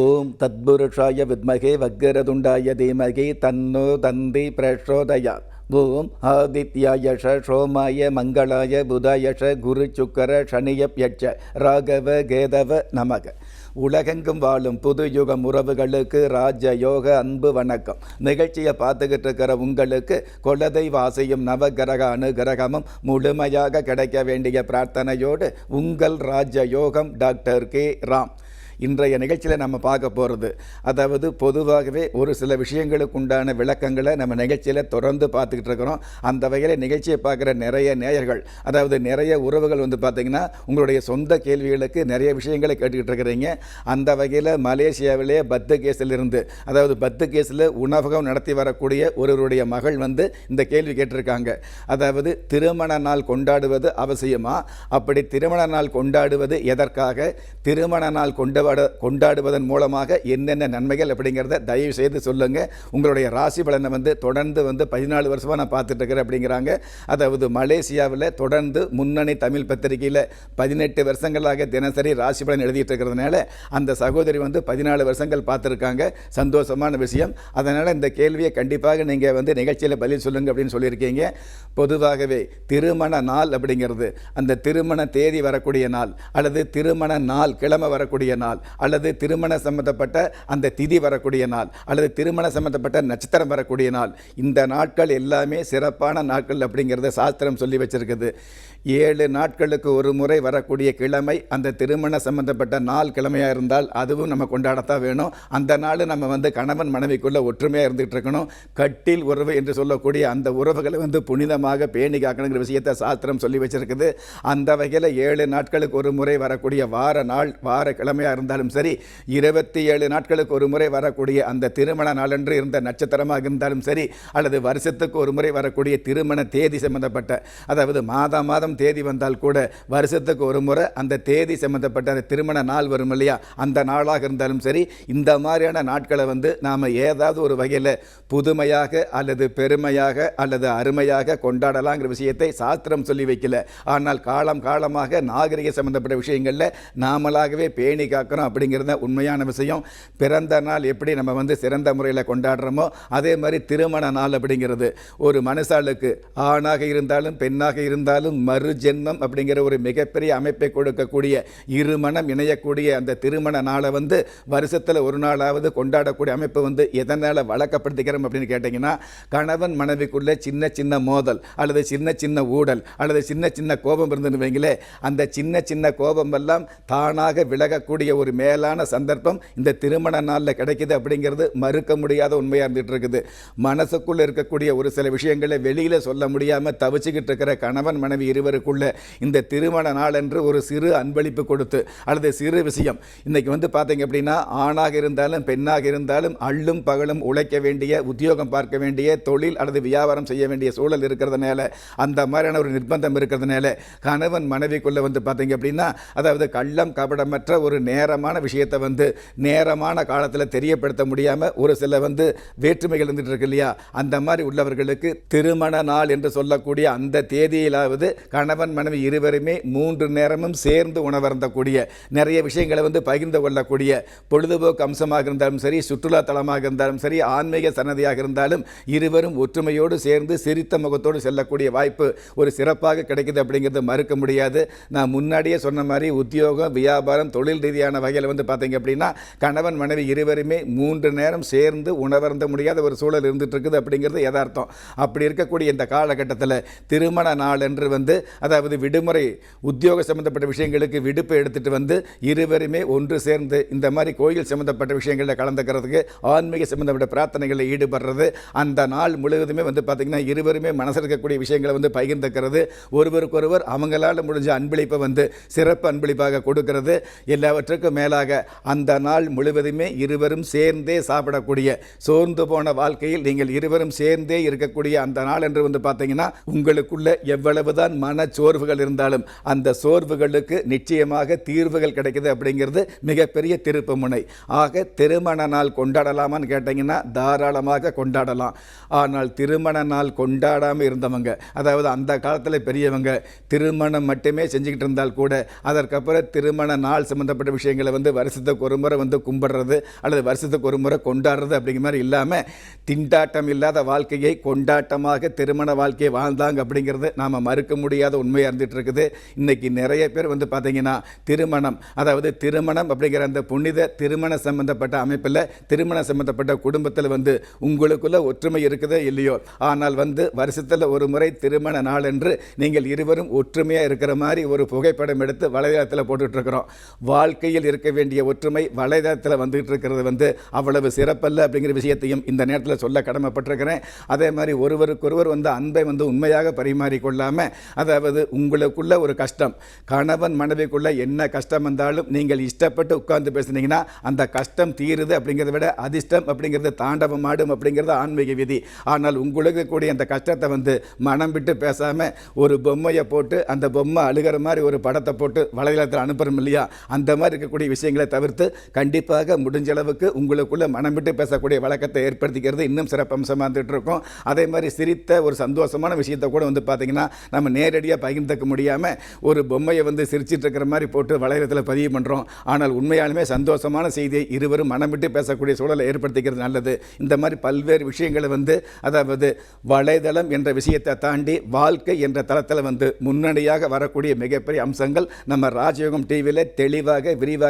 ஓம் தத்புருஷாய வித்மகே வக்ரதுண்டாய தீமகி தன்னோ தந்தி பிரச்சோதயா ஓம் ஆதித்யாயஷ சோமாய மங்களாய புதாயஷ குரு சுக்கர சனியப்யட்ச ராகவ கேதவ நமக। உலகெங்கும் வாழும் புது யுகம் உறவுகளுக்கு ராஜ யோக அன்பு வணக்கம். நிகழ்ச்சியை பார்த்துக்கிட்டு இருக்கிற உங்களுக்கு குலதை வாசியும் நவகிரக அனுகிரகமும் முழுமையாக கிடைக்க வேண்டிய பிரார்த்தனையோடு உங்கள் ராஜ யோகம் டாக்டர் கே ராம். இன்றைய நிகழ்ச்சியில் நம்ம பார்க்க போகிறது அதாவது பொதுவாகவே ஒரு சில விஷயங்களுக்கு உண்டான விளக்கங்களை நம்ம நிகழ்ச்சியில் தொடர்ந்து பார்த்துக்கிட்டு இருக்கிறோம். அந்த வகையில் நிகழ்ச்சியை பார்க்குற நிறைய நேயர்கள் அதாவது நிறைய உறவுகள் வந்து பார்த்திங்கன்னா உங்களுடைய சொந்த கேள்விகளுக்கு நிறைய விஷயங்களை கேட்டுக்கிட்டு இருக்கிறீங்க. அந்த வகையில் மலேசியாவிலே பத்து கேஸிலிருந்து அதாவது பத்து கேஸில் உணவகம் நடத்தி வரக்கூடிய ஒருவருடைய மகள் வந்து இந்த கேள்வி கேட்டிருக்காங்க. அதாவது திருமண நாள் கொண்டாடுவது அவசியமா? அப்படி திருமண நாள் கொண்டாடுவது எதற்காக? திருமண நாள் கொண்டாட கொண்டாடுவதன் மூலமாக என்னென்ன நன்மைகள் அப்படிங்கிறத தயவு செய்து சொல்லுங்கள் உங்களுடைய ராசி பலனை வந்து தொடர்ந்து வந்து பதினாலு வருஷமாக நான் பார்த்துட்டு இருக்கிறேன் அப்படிங்கிறாங்க. அதாவது மலேசியாவில் தொடர்ந்து முன்னணி தமிழ் பத்திரிகையில் பதினெட்டு வருஷங்களாக தினசரி ராசி பலன் எழுதிட்டு இருக்கிறதுனால அந்த சகோதரி வந்து பதினாலு வருஷங்கள் பார்த்துருக்காங்க. சந்தோஷமான விஷயம். அதனால் இந்த கேள்வியை கண்டிப்பாக நீங்கள் வந்து நிகழ்ச்சியில் பதில் சொல்லுங்கள் அப்படின்னு சொல்லியிருக்கீங்க. பொதுவாகவே திருமண நாள் அப்படிங்கிறது அந்த திருமண தேதி வரக்கூடிய நாள் அல்லது திருமண நாள் கிழமை வரக்கூடிய நாள் அல்லது திருமண சம்பந்தப்பட்ட அந்த திதி வரக்கூடிய நாள் அல்லது திருமண சம்பந்தப்பட்ட நட்சத்திரம் வரக்கூடிய நாள். இந்த நாட்கள் எல்லாமே சிறப்பான நாட்கள் அப்படிங்கிறத சாஸ்திரம் சொல்லி வச்சிருக்குது. ஏழு நாட்களுக்கு ஒரு முறை வரக்கூடிய கிழமை அந்த திருமண சம்பந்தப்பட்ட நாள் கிழமையாக இருந்தால் அதுவும் நம்ம கொண்டாடத்தான் வேணும். அந்த நாள் நம்ம வந்து கணவன் மனைவிக்குள்ளே ஒற்றுமையாக இருந்துகிட்டு இருக்கணும். கட்டில் உறவு என்று சொல்லக்கூடிய அந்த உறவுகளை வந்து புனிதமாக பேணி காக்கணுங்கிற விஷயத்தை சாஸ்திரம் சொல்லி வச்சிருக்குது. அந்த வகையில் ஏழு நாட்களுக்கு ஒரு முறை வரக்கூடிய வார நாள் வார கிழமையாக இருந்தாலும் சரி இருபத்தி ஏழு நாட்களுக்கு ஒரு முறை வரக்கூடிய அந்த திருமண நாளன்று இருந்த நட்சத்திரமாக இருந்தாலும் சரி அல்லது வருஷத்துக்கு ஒரு முறை வரக்கூடிய திருமண தேதி சம்பந்தப்பட்ட அதாவது மாதம் மாதம் தேதி வந்தால் கூட வருஷத்துக்கு ஒரு முறை அந்த தேதி சம்பந்தப்பட்ட அந்த திருமண நாள் வரும் இல்லையா? அந்த நாளாக இருந்தாலும் சரி இந்த மாதிரியான நாட்களை வந்து நாம் ஏதாவது ஒரு வகையில் புதுமையாக அல்லது பெருமையாக அல்லது அருமையாக கொண்டாடலாங்கிற விஷயத்தை சாஸ்திரம் சொல்லி வைக்கல. ஆனால் காலம் காலமாக நாகரிக சம்பந்தப்பட்ட விஷயங்களில் நாமளாகவே பேணி காக்கிறோம் அப்படிங்கிறது அப்படிங்கிறத உண்மையான விஷயம். பிறந்த நாள் எப்படி நம்ம வந்து சிறந்த முறையில் கொண்டாடுறோமோ அதே மாதிரி திருமண நாள் அப்படிங்கிறது. ஒரு மனுஷாளுக்கு ஆணாக இருந்தாலும் பெண்ணாக இருந்தாலும் மறு ஜென்மம் அப்படிங்கிற ஒரு மிகப்பெரிய அமைப்பை கொடுக்கக்கூடிய இருமணம் இணையக்கூடிய அந்த திருமண நாளை வந்து வருஷத்தில் ஒரு நாளாவது கொண்டாடக்கூடிய அமைப்பு வந்து எதனால் வழக்கப்படுத்திக்கிறோம் அப்படின்னு கேட்டிங்கன்னா கணவன் மனைவிக்குள்ளே சின்ன சின்ன மோதல் அல்லது சின்ன சின்ன ஊடல் அல்லது சின்ன சின்ன கோபம் இருந்துன்னு வைங்களே அந்த சின்ன சின்ன கோபம் எல்லாம் தானாக விலகக்கூடிய ஒரு மேலான சந்தர்ப்பம் இந்த திருமண நாளில் கிடைக்குது அப்படிங்கிறது மறுக்க முடியாத உண்மையாக இருந்துகிட்டு இருக்குது மனசுக்குள்ளே இருக்கக்கூடிய ஒரு சில விஷயங்களை வெளியில் சொல்ல முடியாமல் தவிச்சுக்கிட்டு இருக்கிற கணவன் மனைவி இருவருக்குள்ள இந்த திருமண நாள் என்று ஒரு சிறு அன்பளிப்பு கொடுத்து அல்லது சிறு விஷயம். இன்றைக்கி வந்து பார்த்தீங்க அப்படின்னா ஆணாக இருந்தாலும் பெண்ணாக இருந்தாலும் அள்ளும் பகலும் உழைக்க வேண்டிய உத்தியோகம் பார்க்க வேண்டிய தொழில் அல்லது வியாபாரம் செய்ய வேண்டிய சூழல் இருக்கிறதுனால அந்த மாதிரியான ஒரு நிர்பந்தம் இருக்கிறதுனால கணவன் மனைவிக்குள்ளே வந்து பார்த்தீங்க அப்படின்னா அதாவது கள்ளம் கபடமற்ற ஒரு நேரமான விஷயத்தை வந்து நேரமான காலத்தில் தெரியப்படுத்த முடியாமல் ஒரு சில வந்து வேற்றுமைகள் இருந்துட்டு இருக்கு இல்லையா? அந்த மாதிரி உள்ளவர்களுக்கு திருமண நாள் என்று சொல்லக்கூடிய அந்த தேதியிலாவது கணவன் மனைவி இருவருமே மூன்று நேரமும் சேர்ந்து உணவருந்தக்கூடிய நிறைய விஷயங்களை வந்து பகிர்ந்து கொள்ளக்கூடிய பொழுதுபோக்கு அம்சமாக இருந்தாலும் சரி சுற்றுலா தலமாக இருந்தாலும் சரி ஆன்மீக சன்னதியாக இருந்தாலும் இருவரும் ஒற்றுமையோடு சேர்ந்து சிரித்த முகத்தோடு செல்லக்கூடிய வாய்ப்பு ஒரு சிறப்பாக கிடைக்குது அப்படிங்கிறது மறுக்க முடியாது. நான் முன்னாடியே சொன்ன மாதிரி உத்தியோகம் வியாபாரம் தொழில் ரீதியான வகையில் வந்து பார்த்தீங்க அப்படின்னா கணவன் மனைவி இருவருமே மூன்று நேரம் சேர்ந்து உணவருந்த முடியாத ஒரு சூழல் இருந்துகிட்ருக்குது அப்படிங்கிறது யதார்த்தம். அப்படி இருக்கக்கூடிய இந்த காலகட்டத்தில் திருமண நாள் என்று வந்து அதாவது விடுமுறை உத்தியோக சம்மந்தப்பட்ட விஷயங்களுக்கு விடுப்பு எடுத்துகிட்டு வந்து இருவருமே ஒன்று சேர்ந்து இந்த மாதிரி கோயில் சம்மந்தப்பட்ட விஷயங்களில் கலந்துக்கிறதுக்கு ஆன்மீக சம்மந்தப்பட்ட பிரார்த்தனைகளில் ஈடுபடுறது அந்த நாள் முழுவதுமே வந்து பார்த்திங்கன்னா இருவருமே மனசில் இருக்கக்கூடிய விஷயங்களை வந்து பகிர்ந்துக்கிறது ஒருவருக்கொருவர் அவங்களால முடிஞ்ச அன்பளிப்பை வந்து சிறப்பு அன்பளிப்பாக கொடுக்கிறது எல்லாவற்றுக்கும் மேலாக அந்த நாள் முழுவதுமே இருவரும் சேர்ந்தே சாப்பிடக்கூடிய சோர்ந்து போன வாழ்க்கையில் நீங்கள் இருவரும் சேர்ந்தே இருக்கக்கூடிய அந்த நாள் என்று வந்து பார்த்தீங்கன்னா உங்களுக்குள்ள எவ்வளவுதான் மன சோர்வுகள் இருந்தாலும் அந்த சோர்வுகளுக்கு நிச்சயமாக தீர்வுகள் கிடைக்குது அப்படிங்கிறது மிகப்பெரிய திருப்பு முனை ஆக திருமண நாள் கொண்டாடலாமான்னு கேட்டிங்கன்னா தாராளமாக கொண்டாடலாம். ஆனால் திருமண நாள் கொண்டாடாமல் இருந்தவங்க அதாவது அந்த காலத்தில் பெரியவங்க திருமணம் மட்டுமே செஞ்சுக்கிட்டு இருந்தால் கூட அதற்கப்புறம் திருமண நாள் சம்பந்தப்பட்ட விஷயங்கள் விஷயங்களை வந்து வருஷத்துக்கு ஒரு முறை வந்து கும்பிடுறது அல்லது வருஷத்துக்கு ஒரு முறை கொண்டாடுறது அப்படிங்கிற மாதிரி இல்லாமல் திண்டாட்டம் இல்லாத வாழ்க்கையை கொண்டாட்டமாக திருமண வாழ்க்கையை வாழ்ந்தாங்க அப்படிங்கிறது நாம் மறுக்க முடியாத உண்மையாக இருந்துட்டு இருக்குது. இன்னைக்கு நிறைய பேர் வந்து பார்த்தீங்கன்னா திருமணம் அதாவது திருமணம் அப்படிங்கிற அந்த புனித திருமண சம்பந்தப்பட்ட அமைப்பில் திருமண சம்பந்தப்பட்ட குடும்பத்தில் வந்து உங்களுக்குள்ள ஒற்றுமை இருக்குதோ இல்லையோ? ஆனால் வந்து வருஷத்தில் ஒரு முறை திருமண நாள் என்று நீங்கள் இருவரும் ஒற்றுமையாக இருக்கிற மாதிரி ஒரு புகைப்படம் எடுத்து வலைதளத்தில் போட்டுட்ருக்குறோம் வாழ்க்கையில் இருக்க வேண்டிய ஒற்றுமை வலைதளத்தில் வந்துகிட்டு இருக்கிறது வந்து அவ்வளவு சிறப்பல்ல அப்படிங்கிற விஷயத்தையும் இந்த நேரத்தில் சொல்ல கடமைப்பட்டிருக்கிறேன். அதே மாதிரி ஒருவருக்கொருவர் வந்து அன்பை வந்து உண்மையாக பரிமாறிக்கொள்ளாமல் அதாவது உங்களுக்குள்ள ஒரு கஷ்டம் கணவன் மனைவிக்குள்ள என்ன கஷ்டம் வந்தாலும் நீங்கள் இஷ்டப்பட்டு உட்கார்ந்து பேசுனீங்கன்னா அந்த கஷ்டம் தீருது அப்படிங்கிறத விட அதிர்ஷ்டம் அப்படிங்கிறது தாண்டவம் ஆடும் அப்படிங்கிறது ஆன்மீக விதி. ஆனால் உங்களுக்கு கூடிய அந்த கஷ்டத்தை வந்து மனம் விட்டு பேசாமல் ஒரு பொம்மையை போட்டு அந்த பொம்மை அழுகிற மாதிரி ஒரு படத்தை போட்டு வலைதளத்தில் அனுப்புகிறோம் இல்லையா? அந்த மாதிரி இருக்கக்கூடிய விஷயங்களை தவிர்த்து கண்டிப்பாக முடிஞ்ச அளவுக்கு உங்களுக்குள்ளே மனம் விட்டு பேசக்கூடிய வழக்கத்தை ஏற்படுத்திக்கிறது இன்னும் சிறப்பம்சமாக இருந்துகிட்டு இருக்கும் அதே மாதிரி சிரித்த ஒரு சந்தோஷமான விஷயத்தை கூட வந்து பார்த்தீங்கன்னா நம்ம நேரடியாக பகிர்ந்துக்க முடியாமல் ஒரு பொம்மையை வந்து சிரிச்சிட்டு இருக்கிற மாதிரி போட்டு வலைதளத்தில் பதிவு பண்ணுறோம் ஆனால் உண்மையாலுமே சந்தோஷமான செய்தியை இருவரும் மனம் விட்டு பேசக்கூடிய சூழலை ஏற்படுத்திக்கிறது நல்லது. இந்த மாதிரி பல்வேறு விஷயங்களை வந்து அதாவது வலைதளம் என்ற விஷயத்தை தாண்டி வாழ்க்கை என்ற தளத்தில் வந்து முன்னணியாக வரக்கூடிய மிகப்பெரிய அம்சங்கள் நம்ம ராஜயோகம் டிவியில் தெளிவாக விரிவாக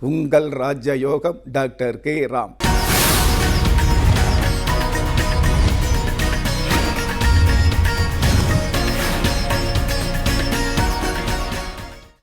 உங்கள் ராஜயோகம் டாக்டர் கே ராம்.